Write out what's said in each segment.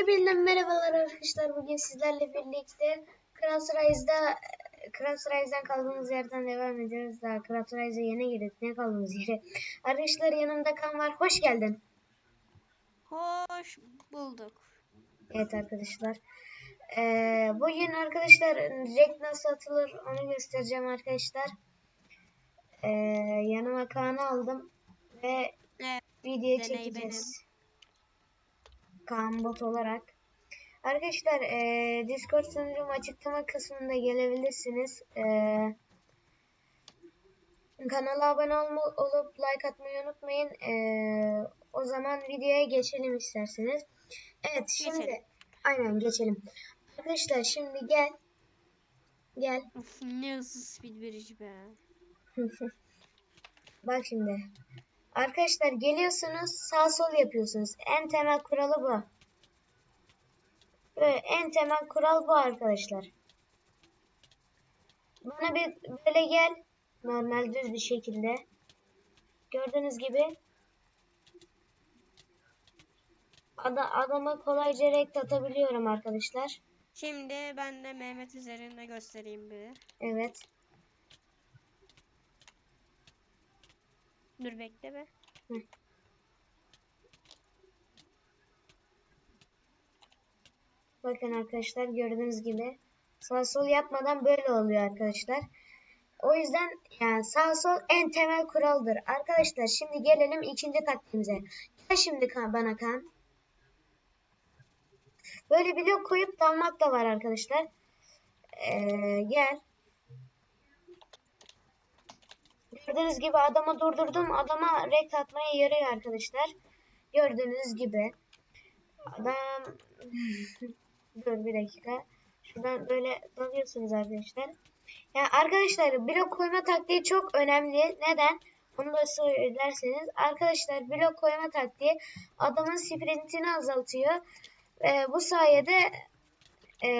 Hepinize merhabalar arkadaşlar. Bugün sizlerle birlikte Crash Rise'da kaldığımız yerden devam ediyoruz. Daha Crash Rise'a yeni girdik. Ne kaldığımız yere. Arkadaşlar yanımda Kan var. Hoş geldin. Hoş bulduk. Evet arkadaşlar. Ee, bugün arkadaşlar Jack nasıl atılır onu göstereceğim arkadaşlar. Ee, yanıma Kaan'ı aldım ve Evet, video deney çekeceğiz. Kaan bot olarak. Arkadaşlar eee Discord sunucum açıklama kısmında gelebilirsiniz. Eee kanala abone olma, olup like atmayı unutmayın. Eee, o zaman videoya geçelim isterseniz. Evet şimdi Geçelim. aynen geçelim. Arkadaşlar şimdi gel. Gel. Uf, ne hızlı speed bridge be. Bak şimdi. Arkadaşlar geliyorsunuz sağ sol yapıyorsunuz. En temel kuralı bu. Böyle en temel kural bu arkadaşlar. Bana bir böyle gel. Normal düz bir şekilde. Gördüğünüz gibi. Ada, adama kolayca rekt atabiliyorum arkadaşlar. Şimdi ben de Mehmet üzerinde göstereyim bir. Evet. Dur bekle be. Hı. Bakın arkadaşlar gördüğünüz gibi sağ sol yapmadan böyle oluyor arkadaşlar. O yüzden yani sağ sol en temel kuraldır. Arkadaşlar şimdi gelelim ikinci taktiğimize. Gel şimdi bana kan. Böyle blok koyup dalmak da var arkadaşlar. Ee, gel. Gördüğünüz gibi adamı durdurdum. Adama rekt atmaya yarıyor arkadaşlar. Gördüğünüz gibi. Adam... Dur bir dakika. Şuradan böyle dalıyorsunuz arkadaşlar. Yani arkadaşlar blok koyma taktiği çok önemli. Neden? Onu da söylerseniz. Arkadaşlar blok koyma taktiği adamın sprintini azaltıyor. Ee, bu sayede e,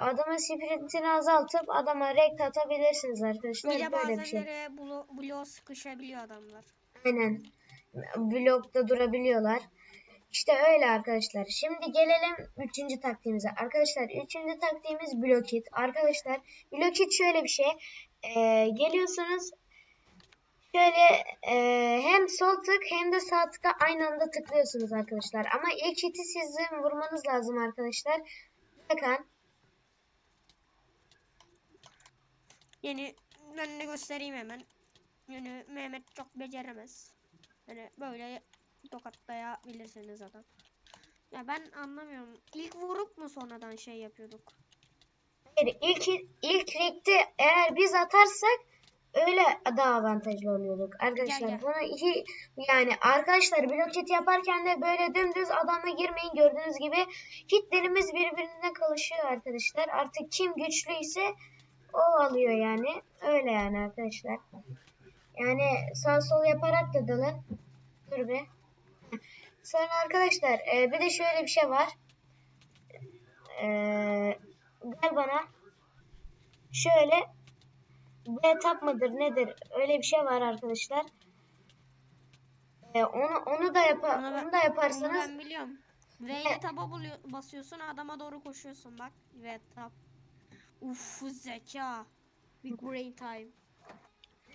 adamın sprintini azaltıp adama rekt atabilirsiniz arkadaşlar. Bir de Böyle bir bazen şey. nereye blo bloğa sıkışabiliyor adamlar. Aynen. Blokta durabiliyorlar. İşte öyle arkadaşlar. Şimdi gelelim üçüncü taktiğimize. Arkadaşlar üçüncü taktiğimiz blokit. Arkadaşlar blokit şöyle bir şey. Ee, geliyorsunuz şöyle e, hem sol tık hem de sağ tıka aynı anda tıklıyorsunuz arkadaşlar. Ama ilk hiti sizin vurmanız lazım arkadaşlar. Bakın. Yani ben de göstereyim hemen. Yani Mehmet çok beceremez. Yani böyle tokatlayabilirsiniz adam. Ya ben anlamıyorum. İlk vurup mu sonradan şey yapıyorduk? Hayır, ilk ilk renkte eğer biz atarsak öyle daha avantajlı oluyorduk. Arkadaşlar Gel, gel. bunu iki yani arkadaşlar bloket yaparken de böyle dümdüz adama girmeyin gördüğünüz gibi hitlerimiz birbirine kalışıyor arkadaşlar. Artık kim güçlüyse o alıyor yani. Öyle yani arkadaşlar. Yani sağ sol yaparak da dalın. Dur be. Sonra arkadaşlar e, bir de şöyle bir şey var. E, gel bana. Şöyle B tap mıdır nedir? Öyle bir şey var arkadaşlar. E, onu onu da yapar Onu ben- onu da Onu yaparsanız ben biliyorum. V ile taba basıyorsun adama doğru koşuyorsun bak. V tab. Uf zeka. Big brain time.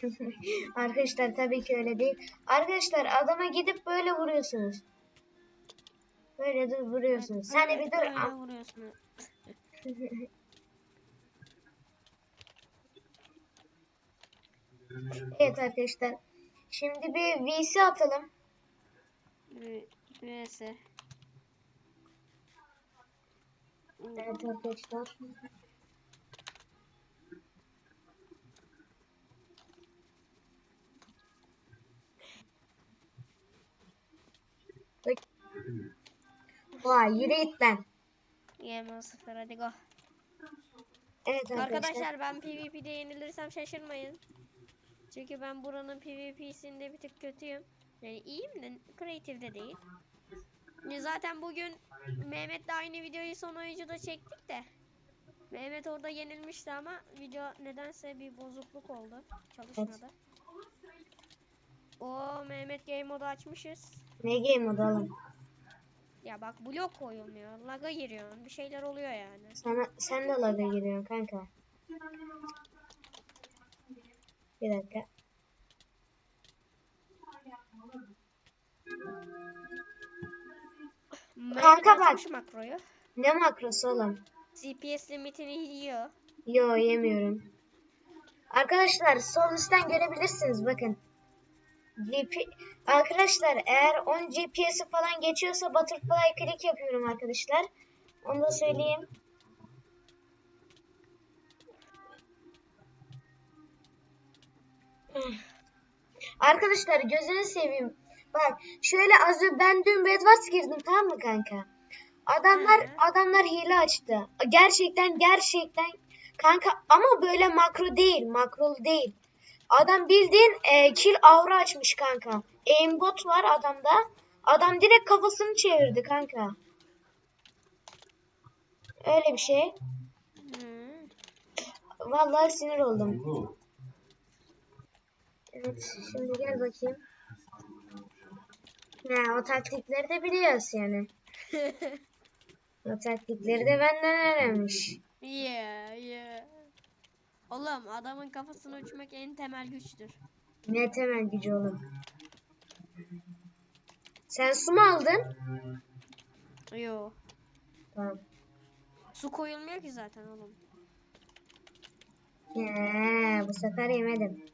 arkadaşlar tabii ki öyle değil. Arkadaşlar adama gidip böyle vuruyorsunuz. Böyle dur vuruyorsunuz. Sen de bir dur. Öyle Am- vuruyorsun. Evet arkadaşlar. Şimdi bir VC atalım. V- VS. Evet arkadaşlar. Vay yürü git lan. Game 0 hadi go. Evet arkadaşlar. Arkadaşlar ben PvP'de yenilirsem şaşırmayın. Çünkü ben buranın PvP'sinde bir tık kötüyüm. Yani iyiyim de creative'de değil. Ya Zaten bugün Mehmet'le aynı videoyu son oyuncuda çektik de. Mehmet orada yenilmişti ama video nedense bir bozukluk oldu. Çalışmadı. O Mehmet game modu açmışız. Ne game modu oğlum? Ya bak blok koyulmuyor. Laga giriyorsun. Bir şeyler oluyor yani. Sana, sen de laga giriyorsun kanka. Bir dakika. Kanka bak. makroyu. Ne makrosu oğlum? GPS limitini yiyor. Yo yemiyorum. Arkadaşlar sol üstten görebilirsiniz bakın. GP... Arkadaşlar eğer 10 GPS'i falan geçiyorsa butterfly click yapıyorum arkadaşlar. Onu da söyleyeyim. Arkadaşlar gözünü seveyim. Bak şöyle az önce ben dün Bedwars girdim tamam mı kanka? Adamlar Hı. adamlar hile açtı. Gerçekten gerçekten kanka ama böyle makro değil, makrolu değil. Adam bildiğin e, kill aura açmış kanka. Aimbot var adamda. Adam direkt kafasını çevirdi kanka. Öyle bir şey. Hı. Vallahi sinir oldum. Evet, şimdi gel bakayım. Ya o taktikleri de biliyoruz yani. O taktikleri de benden öğrenmiş. yeah yeah. Oğlum adamın kafasını uçmak en temel güçtür. Ne temel gücü oğlum. Sen su mu aldın? Yo. Tamam. Su koyulmuyor ki zaten oğlum. He, bu sefer yemedim.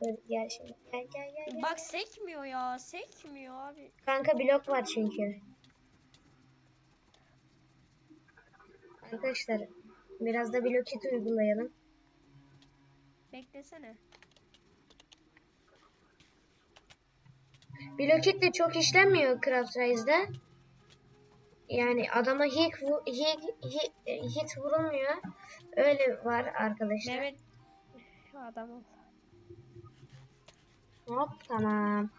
Gel şimdi. Gel gel gel. gel. Bak sekmiyor ya. Sekmiyor abi. Kanka blok var çünkü. Arkadaşlar biraz da blokit uygulayalım. Beklesene. Blokit de çok işlenmiyor Craft Rise'da. Yani adama hit, vu- hit, hit, hit vurulmuyor. Öyle var arkadaşlar. Mehmet adam. Hop tamam.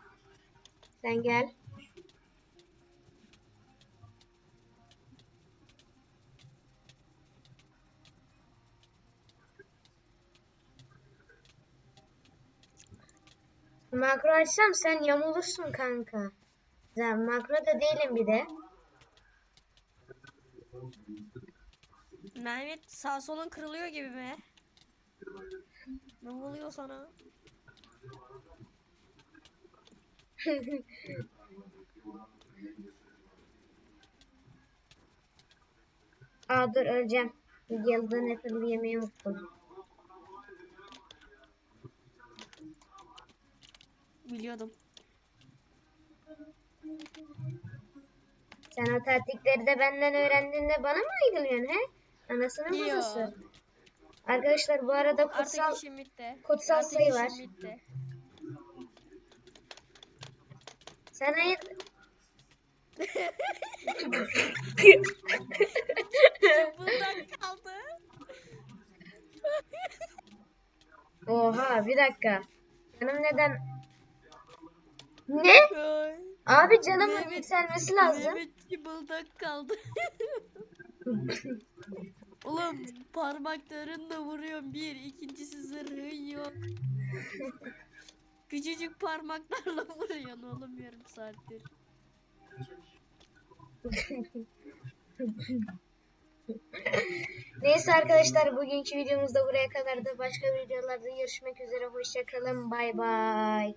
Sen gel. Makro açsam sen yamulursun kanka. Ben makro da değilim bir de. Mehmet sağ solun kırılıyor gibi mi? Ne oluyor sana? Aa dur öleceğim. Yıldızın etini yemeyi unuttum. Biliyordum. Sen o taktikleri de benden öğrendiğinde bana mı uyguluyorsun he? Anasının Yo. Arkadaşlar bu arada kutsal Artık işim bitti. kutsal Artık sayı işim var. bitti. Sen hayır... Bundan kaldı. Oha bir dakika. Canım neden... Ne? Abi canımın Mehmet- yükselmesi lazım. Mehmet cıbıldak kaldı. Oğlum parmaklarınla vuruyorum bir, ikincisi zırhın yok. Küçücük parmaklarla vuruyorsun oğlum yarım saattir. Neyse arkadaşlar bugünkü videomuz da buraya kadar da başka videolarda görüşmek üzere. Hoşçakalın. Bay bay.